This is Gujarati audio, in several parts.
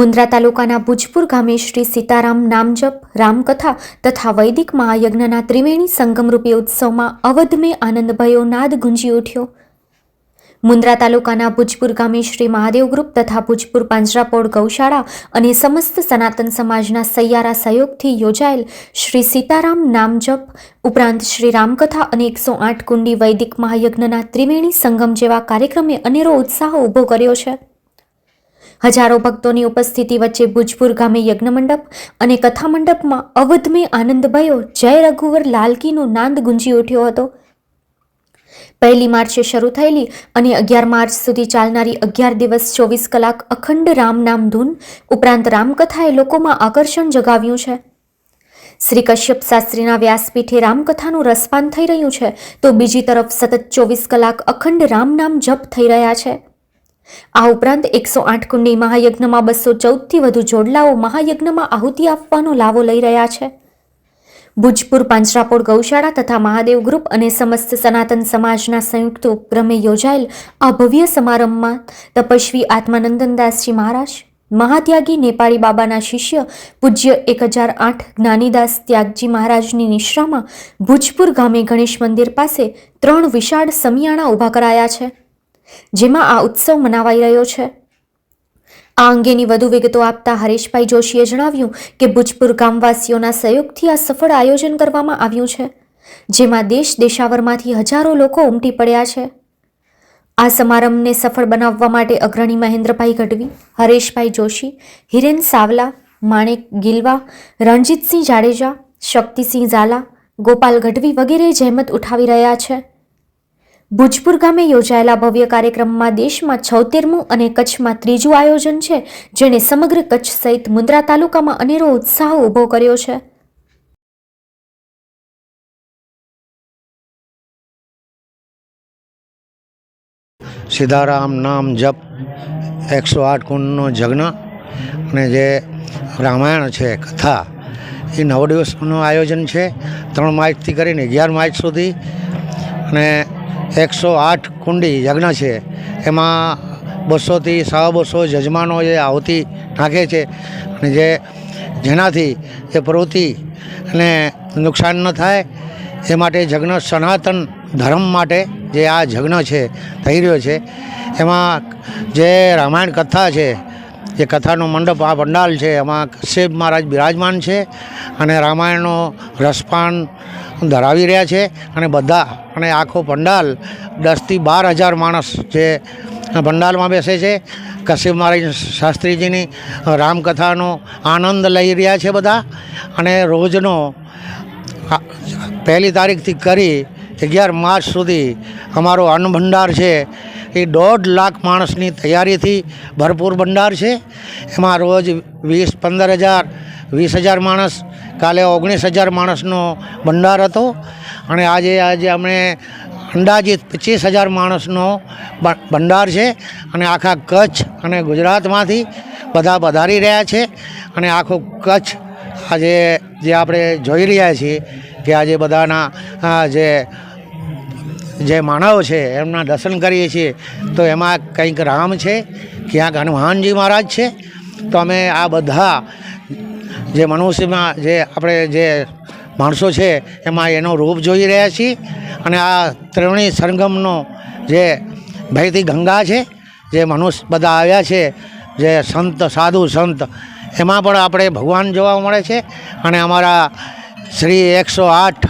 મુન્દ્રા તાલુકાના ભુજપુર ગામે શ્રી સીતારામ નામજપ, રામકથા તથા વૈદિક મહાયજ્ઞના ત્રિવેણી સંગમરૂપી ઉત્સવમાં અવધમે આનંદ ભયો નાદ ગુંજી ઉઠ્યો. મુન્દ્રા તાલુકાના ભુજપુર ગામે શ્રી મહાદેવ ગ્રુપ તથા ભુજપુર પાંજરાપોળ ગૌશાળા અને સમસ્ત સનાતન સમાજના સૈયારા સહયોગથી યોજાયેલ શ્રી સીતારામ નામજપ, ઉપરાંત શ્રી રામકથા અને એકસો આઠ કુંડી વૈદિક મહાયજ્ઞના ત્રિવેણી સંગમ જેવા કાર્યક્રમે અનેરો ઉત્સાહ ઊભો કર્યો છે. હજારો ભક્તોની ઉપસ્થિતિ વચ્ચે ભુજપુર ગામે યજ્ઞ મંડપ અને કથા મંડપમાં અવધમે આનંદભાઈઓ જય રઘુવર લાલકીનો નાંદ ગુંજી ઉઠ્યો હતો. પહેલી માર્ચે શરૂ થયેલી અને અગિયાર માર્ચ સુધી ચાલનારી અગિયાર દિવસ ચોવીસ કલાક અખંડ રામ નામ ધૂન ઉપરાંત રામકથાએ લોકોમાં આકર્ષણ જગાવ્યું છે. શ્રી કશ્યપ શાસ્ત્રીના વ્યાસપીઠે રામકથાનું રસપાન થઈ રહ્યું છે તો બીજી તરફ સતત ચોવીસ કલાક અખંડ રામ નામ જપ થઈ રહ્યા છે. આ ઉપરાંત એકસો આઠ કુંડી મહાયજ્ઞમાં બસો ચૌદથી વધુ જોડલાઓ મહાયજ્ઞમાં આહુતિ આપવાનો લાવો લઈ રહ્યા છે. ભુજપુર, પાંજરાપોળ, ગૌશાળા તથા મહાદેવ ગ્રુપ અને સમસ્ત સનાતન સમાજના સંયુક્ત ઉપક્રમે યોજાયેલ આ ભવ્ય સમારંભમાં તપસ્વી આત્માનંદનદાસજી મહારાજ, મહાત્યાગી નેપાળી બાબાના શિષ્ય પૂજ્ય એક હજાર આઠ જ્ઞાનીદાસ ત્યાગજી મહારાજની નિશ્રામાં ભુજપુર ગામે ગણેશ મંદિર પાસે ત્રણ વિશાળ સમિયાણા ઊભા કરાયા છે. જેમાં આ ઉત્સવ મનાવાઈ રહ્યો છે. આ અંગેની વધુ વિગતો આપતા હરેશભાઈ જોશીએ જણાવ્યું કે ભુજપુર ગામવાસીઓના સહયોગથી આ સફળ આયોજન કરવામાં આવ્યું છે, જેમાં દેશ દેશાવરમાંથી હજારો લોકો ઉમટી પડ્યા છે. આ સમારંભને સફળ બનાવવા માટે અગ્રણી મહેન્દ્રભાઈ ગઢવી, હરેશભાઈ જોશી, હિરેન સાવલા, માણેક ગિલવા, રણજીતસિંહ જાડેજા, શક્તિસિંહ ઝાલા, ગોપાલ ગઢવી વગેરે જહેમત ઉઠાવી રહ્યા છે. ભુજપુર ગામે યોજાયેલા ભવ્ય કાર્યક્રમમાં દેશમાં છોતેરમું અને કચ્છમાં ત્રીજું આયોજન છે, જેણે સમગ્ર કચ્છ સહિત મુન્દ્રા તાલુકામાં અનેરો ઉત્સાહ ઊભો કર્યો છે. સીધારામ નામ જપ એકસો આઠ કુંડનો જગ્ન અને જે રામાયણ છે, કથા, એ નવ દિવસનું આયોજન છે. ત્રણ માર્ચથી કરીને અગિયાર માર્ચ સુધી અને એકસો આઠ કુંડી યજ્ઞ છે. એમાં બસોથી સવા બસો યજમાનો જે આવતી નાખે છે અને જે જેનાથી એ પ્રવૃત્તિ અને નુકસાન ન થાય, એ માટે જગ્ન સનાતન ધર્મ માટે જે આ જગ્ન છે, થઈ રહ્યો છે. એમાં જે રામાયણ કથા છે જે કથાનો મંડપ આ પંડાલ છે, એમાં કશ્યપ મહારાજ બિરાજમાન છે અને રામાયણનો રસપાન ધરાવી રહ્યા છે અને બધા અને આખો પંડાલ દસથી બાર હજાર માણસ જે પંડાલમાં બેસે છે. કશ્યપ મહારાજ શાસ્ત્રીજીની રામકથાનો આનંદ લઈ રહ્યા છે બધા અને રોજનો પહેલી તારીખથી કરી અગિયાર માર્ચ સુધી અમારો અન્નભંડાર છે. એ દોઢ લાખ માણસની તૈયારીથી ભરપૂર ભંડાર છે. એમાં રોજ વીસ, પંદર હજાર, વીસ હજાર માણસ, કાલે ઓગણીસ હજાર માણસનો ભંડાર હતો. અને આજે આજે અમે અંદાજિત પચીસ હજાર માણસનો ભંડાર છે. અને આખા કચ્છ અને ગુજરાતમાંથી બધા પધારી રહ્યા છે. અને આખું કચ્છ આજે જે આપણે જોઈ રહ્યા છીએ કે આજે બધાના જે જે માનવ છે, એમના દર્શન કરીએ છીએ, તો એમાં કંઈક રામ છે, ક્યાંક હનુમાનજી મહારાજ છે, તો અમે આ બધા જે મનુષ્યમાં જે આપણે જે માણસો છે, એમાં એનો રૂપ જોઈ રહ્યા છીએ અને આ ત્રણેય સંગમનો જે ભયથી ગંગા છે, જે મનુષ્ય બધા આવ્યા છે, જે સંત, સાધુ, સંત, એમાં પણ આપણે ભગવાન જોવા મળે છે અને અમારા શ્રી એકસો આઠ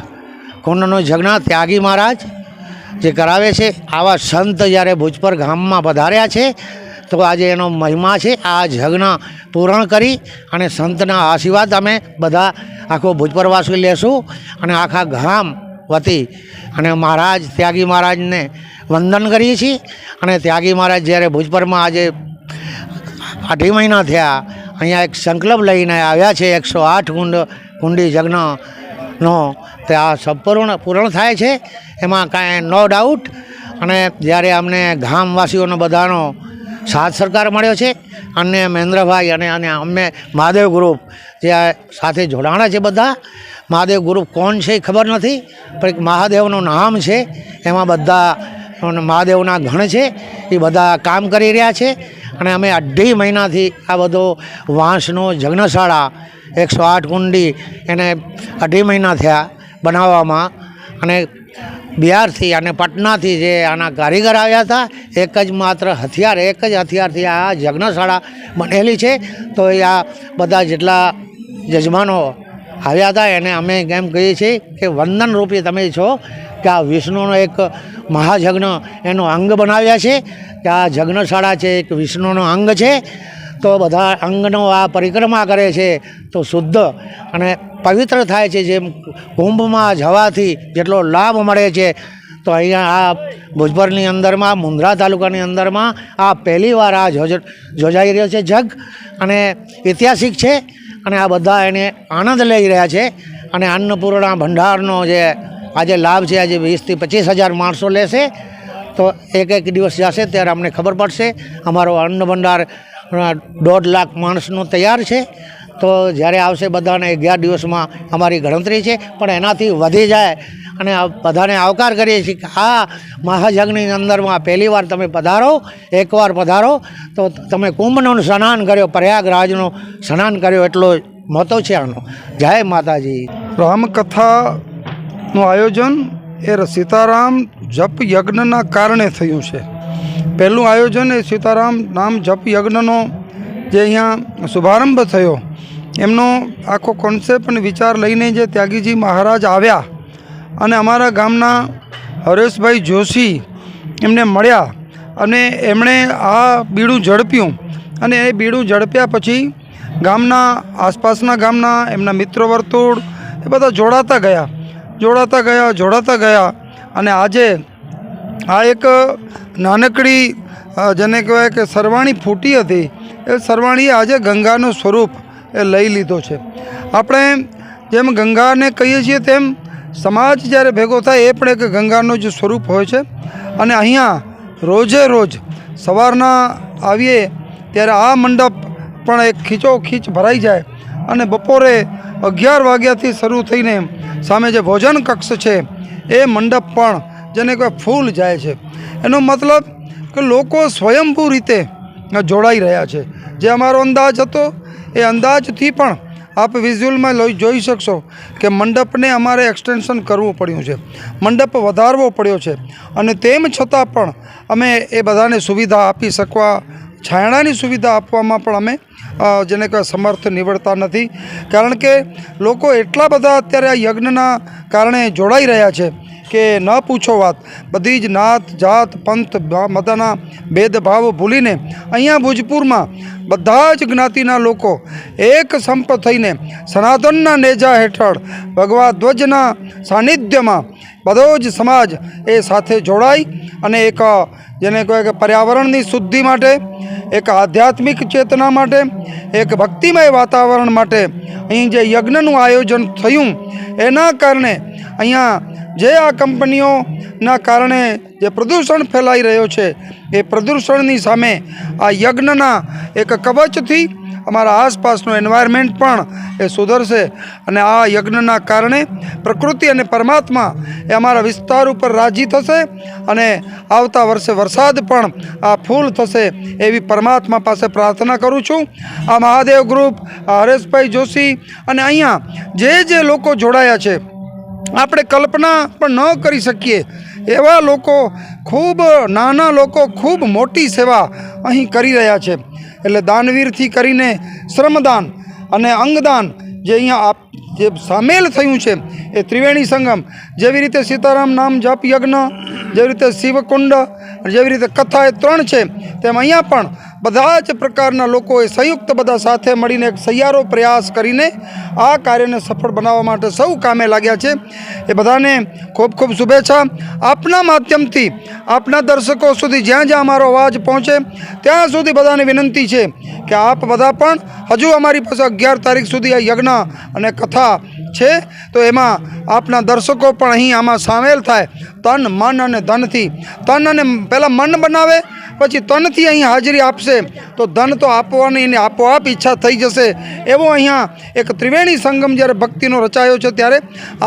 કુંડનો જગન્નાથ ત્યાગી મહારાજ જે કરાવે છે, આવા સંત જ્યારે ભુજપર ગામમાં પધાર્યા છે, તો આજે એનો મહિમા છે, આ જગ્ન પૂરણ કરી અને સંતના આશીર્વાદ અમે બધા આખો ભુજપરવાસી લેશું અને આખા ગામ વતી અને મહારાજ ત્યાગી મહારાજને વંદન કરીએ છીએ. અને ત્યાગી મહારાજ જ્યારે ભુજપરમાં આજે અઢી મહિના થયા, અહીંયા એક સંકલ્પ લઈને આવ્યા છે, એકસો આઠ કુંડ, કુંડી જગ્નનો તે આ સંપૂર્ણ પૂર્ણ થાય છે, એમાં કાંઈ નો ડાઉટ અને જ્યારે અમને ગામવાસીઓનો બધાનો સાથ સરકાર મળ્યો છે, અને મહેન્દ્રભાઈ અને અને અમે મહાદેવ ગ્રુપ જે સાથે જોડાણા છે બધા. મહાદેવ ગ્રુપ કોણ છે એ ખબર નથી, પણ એક મહાદેવનું નામ છે. એમાં બધા મહાદેવના ગણ છે, એ બધા કામ કરી રહ્યા છે. અને અમે અઢી મહિનાથી આ બધો વાંસનો જગ્નશાળા એકસો આઠ કુંડી એને અઢી મહિના થયા બનાવવામાં. અને બિહારથી અને પટનાથી જે આના કારીગર આવ્યા હતા, એક જ માત્ર હથિયાર, એક જ હથિયારથી આ જગ્નશાળા બનેલી છે. તો એ આ બધા જેટલા યજમાનો આવ્યા હતા, એને અમે એમ કહીએ છીએ કે વંદન રૂપી તમે છો કે આ વિષ્ણુનો એક મહાયજ્ઞ એનો અંગ બનાવ્યા છે, કે આ જગ્નશાળા છે, એક વિષ્ણુનો અંગ છે. તો બધા અંગનો આ પરિક્રમા કરે છે તો શુદ્ધ અને પવિત્ર થાય છે જેમ કુંભમાં જવાથી જેટલો લાભ મળે છે, તો અહીંયા આ ભુજપરની અંદરમાં, મુંદ્રા તાલુકાની અંદરમાં આ પહેલીવાર આ યોજાઈ રહ્યો છે જગ અને ઐતિહાસિક છે અને આ બધા એને આનંદ લઈ રહ્યા છે અને અન્નપૂર્ણા ભંડારનો જે આજે લાભ છે, આજે વીસથી પચીસ હજાર માણસો લેશે, તો એક એક દિવસ જશે ત્યારે અમને ખબર પડશે, અમારો અન્ન ભંડાર દોઢ લાખ માણસનો તૈયાર છે. તો જ્યારે આવશે બધાને અગિયાર દિવસમાં અમારી ગણતરી છે. પણ એનાથી વધી જાય અને બધાને આવકાર કરીએ છીએ કે આ મહાજગની અંદરમાં પહેલી વાર તમે પધારો એકવાર પધારો. તો તમે કુંભનું સ્નાન કર્યો, પ્રયાગરાજનું સ્નાન કર્યો, એટલો મહત્વ છે આનો. જય માતાજી. રામકથાનું આયોજન એ સીતારામ જપ યજ્ઞના કારણે થયું છે. પહેલું આયોજન એ સીતારામ નામ જપ યજ્ઞનો જે અહીંયા શુભારંભ થયો. એમનો આખો કોન્સેપ્ટ અને વિચાર લઈને જે ત્યાગીજી મહારાજ આવ્યા અને અમારા ગામના હરેશભાઈ જોશી એમને મળ્યા અને એમણે આ બીડું ઝડપ્યું અને એ બીડું ઝડપ્યા પછી ગામના આસપાસના ગામના એમના મિત્ર વર્તુળ એ બધા જોડાતા ગયા. જોડાતા ગયા જોડાતા ગયા અને આજે આ એક નાનકડી જેને કહેવાય કે સરવાણી ફૂટી હતી. એ સરવાણીએ આજે ગંગાનું સ્વરૂપ એ લઈ લીધો છે. આપણે જેમ ગંગાને કહીએ છીએ તેમ સમાજ જ્યારે ભેગો થાય એ પણ એક ગંગાનું જ સ્વરૂપ હોય છે. અને અહીંયા રોજે રોજ સવારના આવીએ ત્યારે આ મંડપ પણ એક ખીચો ખીચ ભરાઈ જાય અને બપોરે અગિયાર વાગ્યાથી શરૂ થઈને સામે જે ભોજન કક્ષ છે, એ મંડપ પણ જેને કહેવાય ફૂલ જાય છે. એનો મતલબ કે લોકો સ્વયંભૂ રીતે જોડાઈ રહ્યા છે. જે અમારો અંદાજ હતો, એ અંદાજથી પણ આપ વિઝ્યુઅલમાં જોઈ શકશો કે મંડપને અમારે એક્સટેન્શન કરવું પડ્યું છે. મંડપ વધારવો પડ્યો છે. અને તેમ છતાં પણ અમે એ બધાને સુવિધા આપી શકવા, છાયણાની સુવિધા આપવામાં પણ અમે જેને કહેવાય સમર્થ નીવડતા નથી. કારણ કે લોકો એટલા બધા અત્યારે આ યજ્ઞના કારણે જોડાઈ રહ્યા છે કે ન પૂછો વાત. બધી જ નાત, જાત, પંથ બધાના ભેદભાવ ભૂલીને અહીંયા ભોજપુરમાં બધા જ જ્ઞાતિના લોકો એક સંપ થઈને સનાતનના નેજા હેઠળ ભગવા ધ્વજના સાનિધ્યમાં બધો જ સમાજ એ સાથે જોડાઈ અને એક, જેને કહેવાય કે પર્યાવરણની શુદ્ધિ માટે, એક આધ્યાત્મિક ચેતના માટે, એક ભક્તિમય વાતાવરણ માટે અહીં જે યજ્ઞનું આયોજન થયું, એના કારણે અહીંયા જે આ કંપનીઓના કારણે જે પ્રદૂષણ ફેલાઈ રહ્યો છે, એ પ્રદૂષણની સામે આ યજ્ઞના એક કવચથી અમારા આસપાસનું એન્વાયરમેન્ટ પણ એ સુધરશે અને આ યજ્ઞના કારણે પ્રકૃતિ અને પરમાત્મા એ અમારા વિસ્તાર ઉપર રાજી થશે અને આવતા વર્ષે વરસાદ પણ આ ફૂલ થશે એવી પરમાત્મા પાસે પ્રાર્થના કરું છું. આ મહાદેવ ગ્રુપ હરેશભાઈ જોશી અને અહીંયા જે જે લોકો જોડાયા છે આપણે કલ્પના પણ ન કરી શકીએ. એવા લોકો, ખૂબ નાના લોકો, ખૂબ મોટી સેવા અહીં કરી રહ્યા છે. એટલે દાનવીરથી કરીને શ્રમદાન અને અંગદાન જે અહીંયા આપ, જે સામેલ થયું છે, એ ત્રિવેણી સંગમ. જેવી રીતે સીતારામ નામ જપ યજ્ઞ, જેવી રીતે શિવકુંડ, જેવી રીતે કથા એ ત્રણ છે, તેમ અહીંયા પણ બધા જ પ્રકારના લોકોએ સંયુક્ત બધા સાથે મળીને એક સહિયારો પ્રયાસ કરીને આ કાર્યને સફળ બનાવવા માટે સૌ કામે લાગ્યા છે. એ બધાને ખૂબ ખૂબ શુભેચ્છા. આપના માધ્યમથી, આપના દર્શકો સુધી જ્યાં જ્યાં અમારો અવાજ પહોંચે, ત્યાં સુધી બધાને વિનંતી છે કે આપ બધા પણ હજુ અમારી પાસે અગિયાર તારીખ સુધી આ યજ્ઞ અને કથા છે. તો એમાં આપના દર્શકો પણ અહીં આમાં સામેલ થાય. તન, મન અને ધનથી. તન અને પહેલાં મન બનાવે પછી તનથી અહીં હાજરી આપશે. તો ધન તો આપવાની એને આપોઆપ ઈચ્છા થઈ જશે. એવો અહીંયા એક ત્રિવેણી સંગમ જ્યારે ભક્તિનો રચાયો છે, ત્યારે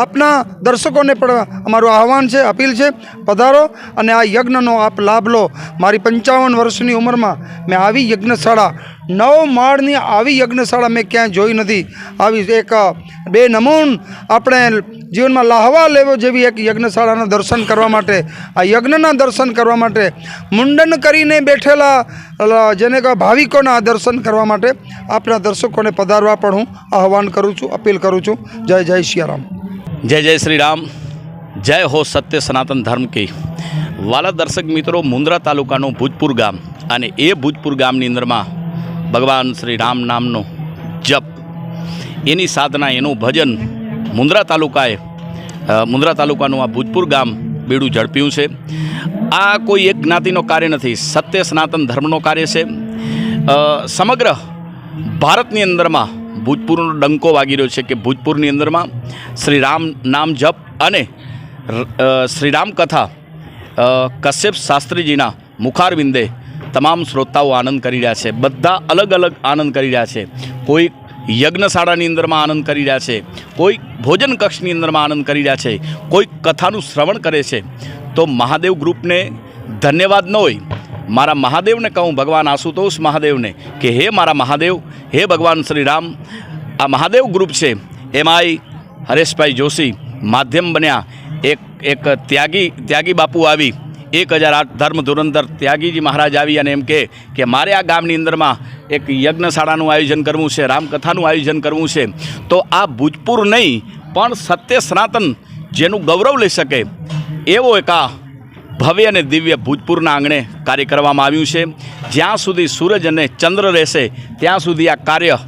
આપના દર્શકોને પણ અમારું આહવાન છે, અપીલ છે, પધારો અને આ યજ્ઞનો આપ લાભ લો. મારી પંચાવન વર્ષની ઉંમરમાં મેં આવી યજ્ઞશાળા, નવ માળની આવી યજ્ઞશાળા મેં ક્યાંય જોઈ નથી. આવી એક, બે નમૂન આપણે જીવનમાં લાહવા લેવો જેવી એક યજ્ઞશાળાના દર્શન કરવા માટે, આ યજ્ઞના દર્શન કરવા માટે મુંડન કરીને બેઠેલા જેને કહે ભાવિકોના દર્શન કરવા માટે આપણા દર્શકોને પધારવા પણ હું આહવાન કરું છું, અપીલ કરું છું. જય જય સિયારામ જય જય શ્રી રામ જય હો સત્ય સનાતન ધર્મ કી. વાલા દર્શક મિત્રો મુન્દ્રા તાલુકાનું ભૂજપુર ગામ અને એ ભૂજપુર ગામની અંદરમાં ભગવાન શ્રી રામ નામનો જપ, એની સાધના, એનું ભજન મુન્દ્રા તાલુકાએ મુન્દ્રા તાલુકાનું આ ભૂજપુર ગામ બેડું ઝડપ્યું છે. આ કોઈ એક જ્ઞાતિનો કાર્ય નથી સત્ય સનાતન ધર્મનો કાર્ય છે. સમગ્ર ભારતની અંદરમાં ભૂજપુરનો ડંકો વાગી રહ્યો છે કે ભૂજપુરની અંદરમાં શ્રી રામ નામ જપ અને ર- અ, શ્રી રામ કથા કશ્યપ શાસ્ત્રીજીના મુખારવિંદે તમામ શ્રોતાઓ આનંદ કરી રહ્યા છે. બધા અલગ અલગ આનંદ કરી રહ્યા છે. કોઈ યજ્ઞશાળાની અંદરમાં આનંદ કરી રહ્યા છે, કોઈ ભોજન કક્ષની અંદરમાં આનંદ કરી રહ્યા છે, કોઈ કથાનું શ્રવણ કરે છે, તો મહાદેવ ગ્રુપને ધન્યવાદ ન હોય, મારા મહાદેવને કહું, ભગવાન આશુતોષ મહાદેવને, કે હે મારા મહાદેવ, હે ભગવાન શ્રી રામ આ મહાદેવ ગ્રુપ છે, એમાંય હરેશભાઈ જોશી માધ્યમ બન્યા, એક એક ત્યાગી ત્યાગી બાપુ આવી એક હજાર આઠ ધર્મ ધુરંધર ત્યાગીજી મહારાજ આવી અને એમ કહે કે મારે આ ગામની અંદરમાં એક યજ્ઞશાળાનું આયોજન કરવું છે, રામકથાનું આયોજન કરવું છે. તો આ ભૂજપુર નહીં, પણ સત્ય સનાતન જેનું ગૌરવ લઈ શકે એવો એક આ ભવ્ય અને દિવ્ય ભૂજપુરના આંગણે કાર્ય કરવામાં આવ્યું છે. જ્યાં સુધી સૂરજ અને ચંદ્ર રહેશે, ત્યાં સુધી આ કાર્ય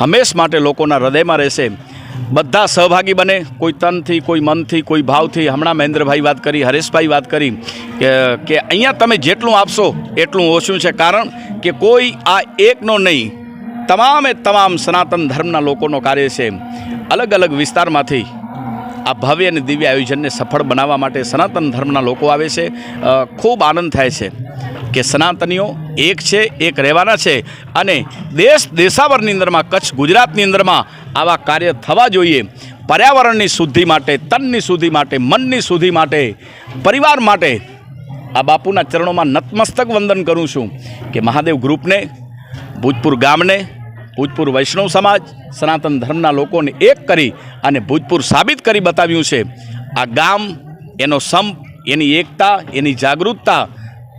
હંમેશ માટે લોકોના હૃદયમાં રહેશે. બધા સહભાગી બને, કોઈ તનથી, કોઈ મનથી, કોઈ ભાવથી. હમણાં મહેન્દ્રભાઈ વાત કરી, હરેશભાઈ વાત કરી, કે કે અહીંયા તમે જેટલું આપશો એટલું ઓછું છે. કારણ કે કોઈ આ એકનો નહીં, તમામે તમામ સનાતન ધર્મના લોકોનો કાર્ય છે અલગ અલગ વિસ્તારમાંથી આ ભવ્ય અને દિવ્ય આયોજનને સફળ બનાવવા માટે સનાતન ધર્મના લોકો આવે છે. ખૂબ આનંદ થાય છે કે સનાતનીઓ એક છે, એક રહેવાના છે. અને દેશ, દેશાવરની અંદરમાં, કચ્છ ગુજરાતની અંદરમાં આવા કાર્ય થવા જોઈએ. પર્યાવરણની શુદ્ધિ માટે, તનની શુદ્ધિ માટે, મનની શુદ્ધિ માટે, પરિવાર માટે આ બાપુના ચરણોમાં નતમસ્તક વંદન કરું છું કે મહાદેવ ગ્રુપને ભૂજપુર ગામને ભૂજપુર વૈષ્ણવ સમાજ, સનાતન ધર્મના લોકોને એક કરી અને ભૂજપુર સાબિત કરી બતાવ્યું છે. આ ગામ, એનો સંપ, એની એકતા, એની જાગૃતતા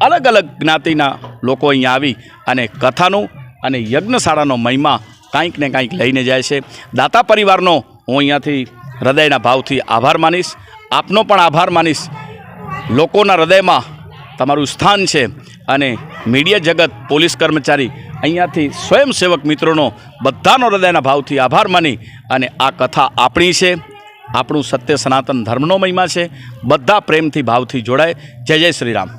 અલગ અલગ જ્ઞાતિના લોકો અહીંયા આવી અને કથાનું અને યજ્ઞશાળાનો મહિમા કાંઈક ને કાંઈક લઈને જાય છે. દાતા પરિવારનો હું અહીંયાથી હૃદયના ભાવથી આભાર માનીશ. આપનો પણ આભાર માનીશ. લોકોના હૃદયમાં તમારું સ્થાન છે અને મીડિયા જગત, પોલીસ કર્મચારી અહીંયાથી સ્વયંસેવક મિત્રોનો બધાનો હૃદયના ભાવથી આભાર માની અને આ કથા આપણી છે. આપણું સત્ય સનાતન ધર્મનો મહિમા છે. બધા પ્રેમથી, ભાવથી જોડાય. જય જય Shri Ram.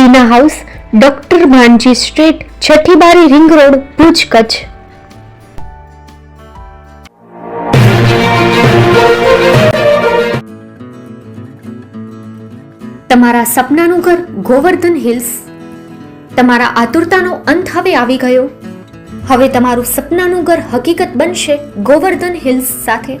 Tina house, doctor Bhanji street છઠ્ઠી બારી રિંગ રોડ, ભુજ કચ્છ. તમારા સપનાનું ઘર ગોવર્ધન હિલ્સ. તમારા આતુરતાનો અંત હવે આવી ગયો. હવે તમારું સપનાનું ઘર હકીકત બનશે ગોવર્ધન હિલ્સ સાથે.